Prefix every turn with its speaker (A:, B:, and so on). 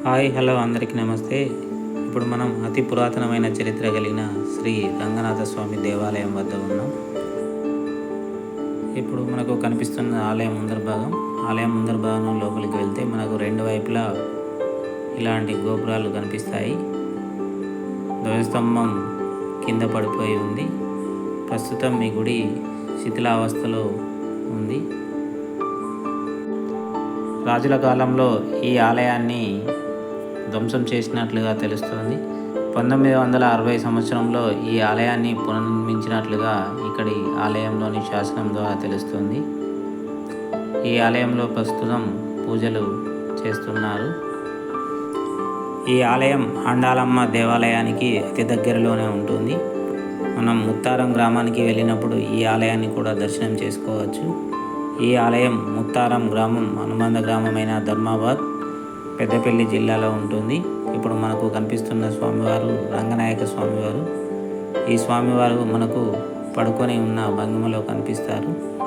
A: Hi hello అందరికీ నమస్తే. ఇప్పుడు మనం అతి పురాతనమైన చరిత్ర కలిగిన శ్రీ రంగనాథ స్వామి దేవాలయం వద్ద ఉన్నాం. ఇప్పుడు మనకు కనిపిస్తున్న ఆలయం ముందర భాగం. ఆలయం ముందర భాగం లోపలికి వెళ్తే మనకు రెండు వైపులా ఇలాంటి గోపురాలు కనిపిస్తాయి. ధ్వజస్తంభం కింద పడిపోయి ఉంది. ప్రస్తుతం ఈ గుడి శిథిలావస్థలో ఉంది. రాజుల కాలంలో ఈ ఆలయాన్ని ధ్వంసం చేసినట్లుగా తెలుస్తోంది. పంతొమ్మిది వందల అరవై సంవత్సరంలో ఈ ఆలయాన్ని పునర్నిర్మించినట్లుగా ఇక్కడి ఆలయంలోని శాసనం ద్వారా తెలుస్తుంది. ఈ ఆలయంలో ప్రస్తుతం పూజలు చేస్తున్నారు. ఈ ఆలయం అండాలమ్మ దేవాలయానికి అతి దగ్గరలోనే ఉంటుంది. మనం ముత్తారం గ్రామానికి వెళ్ళినప్పుడు ఈ ఆలయాన్ని కూడా దర్శనం చేసుకోవచ్చు. ఈ ఆలయం ముత్తారం గ్రామం అనుబంధ గ్రామమైన ధర్మాబాద్ పెద్దపల్లి జిల్లాలో ఉంటుంది. ఇప్పుడు మనకు కనిపిస్తున్న స్వామివారు రంగనాయక స్వామివారు. ఈ స్వామివారు మనకు పడుకొని ఉన్న భంగిమలో కనిపిస్తారు.